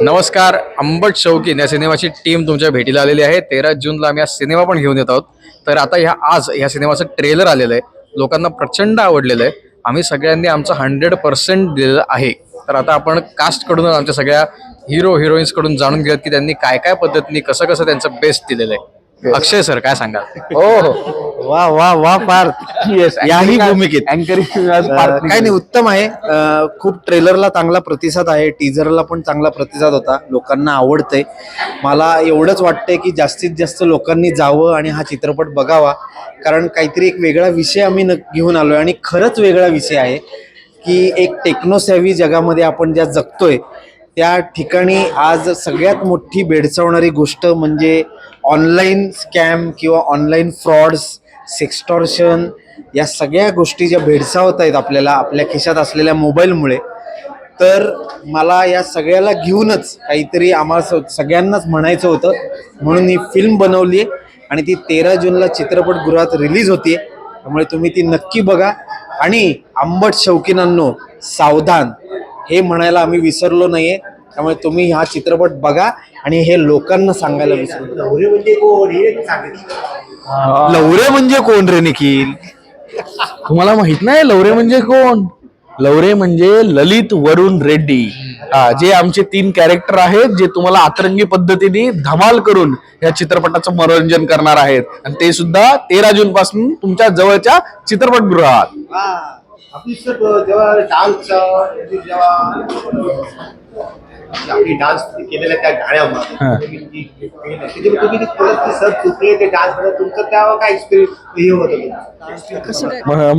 नमस्कार अंबट शौकीन या सिनेमाची टीम तुमच्या भेटीला आलेली आहे. तेरा जूनला आम्ही हा सिनेमा पण घेऊन येत आहोत. तर आता ह्या आज ह्या सिनेमाचं ट्रेलर आलेलं आहे. लोकांना प्रचंड आवडलेलं आहे. आम्ही सगळ्यांनी आमचं हंड्रेड पर्सेंट दिलेलं आहे. तर आता आपण कास्टकडून आमच्या सगळ्या हिरो हिरोईन्सकडून जाणून घेऊयात की त्यांनी काय काय पद्धतीने कसं कसं त्यांचं बेस्ट दिलेलं आहे. अक्षय सर काय सांगाल? हो हो. वा वा वा पार याही भूमिकेत. अँकरिंग काही नाही उत्तम आहे. अं, खूप ट्रेलरला चांगला प्रतिसाद आहे टीजरला पण चांगला प्रतिसाद होता. लोकांना आवडतंय. मला एवढंच वाटतंय की जास्तीत जास्त लोकांनी जावं आणि हा चित्रपट बघावा. कारण काहीतरी एक वेगळा विषय आम्ही न घेऊन आलोय आणि खरंच वेगळा विषय आहे की एक टेक्नोसॅव्ही जगामध्ये आपण ज्या जगतोय त्या ठिकाणी आज सगळ्यात मोठी भेडसावणारी गोष्ट म्हणजे ऑनलाईन स्कॅम किंवा ऑनलाईन फ्रॉड्स सेक्स्टॉर्शन या सगळ्या गोष्टी ज्या भेडसावत आहेत आपल्याला आपल्या खिशात असलेल्या मोबाईलमुळे तर मला या सगळ्याला घेऊनच काहीतरी आम्हाला स- सगळ्यांनाच म्हणायचं होतं. म्हणून ही फिल्म बनवली आहे आणि ती तेरा जूनला चित्रपटगृहात रिलीज होते त्यामुळे तुम्ही ती नक्की बघा. आणि आंबट शौकीनांनो सावधान. हे म्हणायला आम्ही विसरलो नाही आहे त्यामुळे तुम्ही हा चित्रपट बघा आणि हे लोकांना सांगायला विसरू नका. लवरे म्हणजे कोण? रे निखिल? तुम्हाला माहीत नाही लवरे म्हणजे कोण? लवरे म्हणजे ललित वरुण रेड्डी. जे आमचे तीन कॅरेक्टर आहेत जे तुम्हाला आतरंगी पद्धतीने धमाल करून या चित्रपटाचं मनोरंजन करणार आहेत. आणि ते सुद्धा तेरा जून पासून तुमच्या जवळच्या चित्रपटगृहात. जेव्हा आपली डान्स केलेल्या त्या गाण्यामध्ये त्याच्यामध्ये तुम्ही परत ती सर चुकले ते डान्समध्ये तुमचं त्या काय एक्सपिरियन्स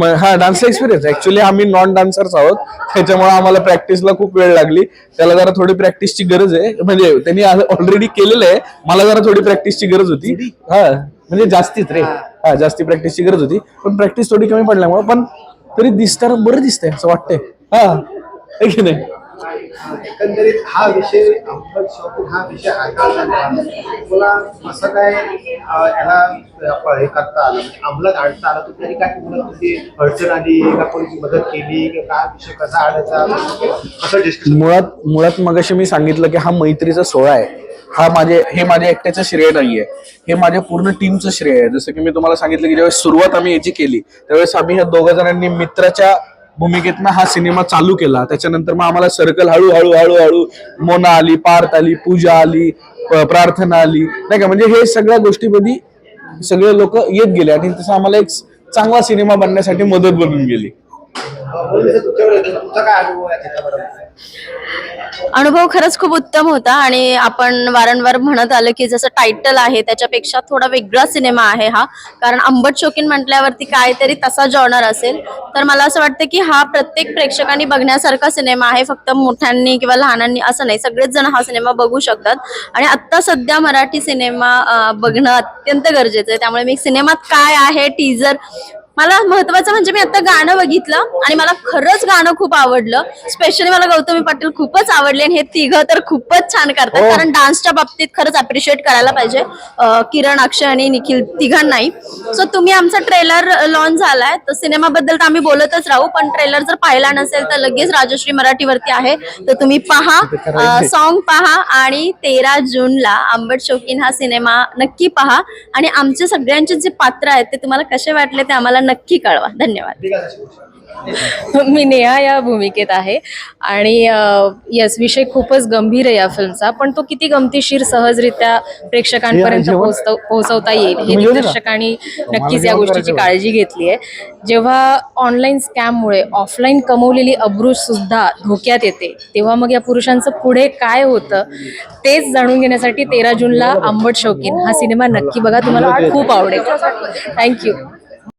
हे हा डान्सचा एक्सपिरियन्स ऍक्च्युली आम्ही नॉन डान्सर्स आहोत. त्याच्यामुळे आम्हाला प्रॅक्टिसला खूप वेळ लागली. त्याला जरा थोडी प्रॅक्टिसची गरज आहे. म्हणजे त्यांनी ऑलरेडी केलेलं आहे. मला जरा थोडी प्रॅक्टिसची गरज होती. हा म्हणजे जास्तीच रे. हा जास्ती प्रॅक्टिसची गरज होती. पण प्रॅक्टिस थोडी कमी पडल्यामुळे पण तरी दिसताना बरं दिसतंय असं वाटतंय. है की नाही? एकंदरीत हा विषय शॉपिंग हा विषय हाताळताना असं काय याला हे करता आलं म्हणजे अंमलात आणता आलं तर तरी काय तुम्हाला तुमची अडचण आली का कोणी मदत केली का विषय कसा आणायचा कसं डिस्कशन मुळात मुळात मगाशी मी सांगितलं की हा मैत्रीचा सोहळा आहे. हा माझे हे माझ्या एकट्याचं श्रेय नाहीये. हे माझ्या पूर्ण टीमचं श्रेय आहे. जसं की मी तुम्हाला सांगितलं की ज्यावेळेस सुरुवात आम्ही याची केली त्यावेळेस आम्ही ह्या दोघा जणांनी मित्राच्या भूमिकेतनं हा सिनेमा चालू केला. त्याच्यानंतर मग आम्हाला सर्कल हळूहळू हळूहळू मोना आली पार्थ आली पूजा आली प्रार्थना आली. नाही का? म्हणजे हे सगळ्या गोष्टीमध्ये सगळे लोक येत गेले आणि तसं आम्हाला एक चांगला सिनेमा बनण्यासाठी मदत बनून गेली. अनुभव खरंच खूप उत्तम होता आणि आपण वारंवार म्हणत आलं की जसं टायटल आहे त्याच्यापेक्षा थोडा वेगळा सिनेमा आहे हा. कारण अंबट शोकीन म्हटल्यावरती काहीतरी तसा जॉनर असेल. तर मला असं वाटतं की हा प्रत्येक प्रेक्षकांनी बघण्यासारखा सिनेमा आहे. फक्त मोठ्यांनी किंवा लहानांनी असं नाही. सगळेच जण हा सिनेमा बघू शकतात. आणि आत्ता सध्या मराठी सिनेमा बघणं अत्यंत गरजेचं आहे. त्यामुळे मी सिनेमात काय आहे टीजर मला महत्वाचं म्हणजे मी आता गाणं बघितलं आणि मला खरंच गाणं खूप आवडलं. स्पेशली मला गौतमी पाटील खूपच आवडले आणि हे तिघं तर खूपच छान करतात. कारण डान्सच्या बाबतीत खरंच अप्रिशिएट करायला पाहिजे. किरण अक्षय आणि निखिल तिघांनाही. सो तुम्ही आमचा ट्रेलर लॉन्च झालाय. तर सिनेमाबद्दल तर आम्ही बोलतच राहू पण ट्रेलर जर पाहिला नसेल तर लगेच राजश्री मराठीवरती आहे. तर तुम्ही पहा सॉन्ग पहा आणि तेरा जूनला आंबट शौकीन हा सिनेमा नक्की पहा. आणि आमचे सगळ्यांचे जे पात्र आहेत ते तुम्हाला कसे वाटले ते आम्हाला नक्की कळवा. धन्यवाद. मी नेहा या भूमिकेत आहे. आणि यस विषय खूपच गंभीर आहे या फिल्मचा पण तो किती गमतीशीर सहजरित्या प्रेक्षकांपर्यंत पोहोचव- पोहोचवता येईल हे दिग्दर्शकांनी नक्कीच या गोष्टीची काळजी घेतली आहे. जेव्हा ऑनलाईन स्कॅममुळे ऑफलाईन कमवलेली अब्रूज सुद्धा धोक्यात येते तेव्हा मग या पुरुषांचं पुढे काय होतं तेच जाणून घेण्यासाठी तेरा जूनला आंबट शौकीन हा सिनेमा नक्की बघा. तुम्हाला खूप आवडेल. थँक्यू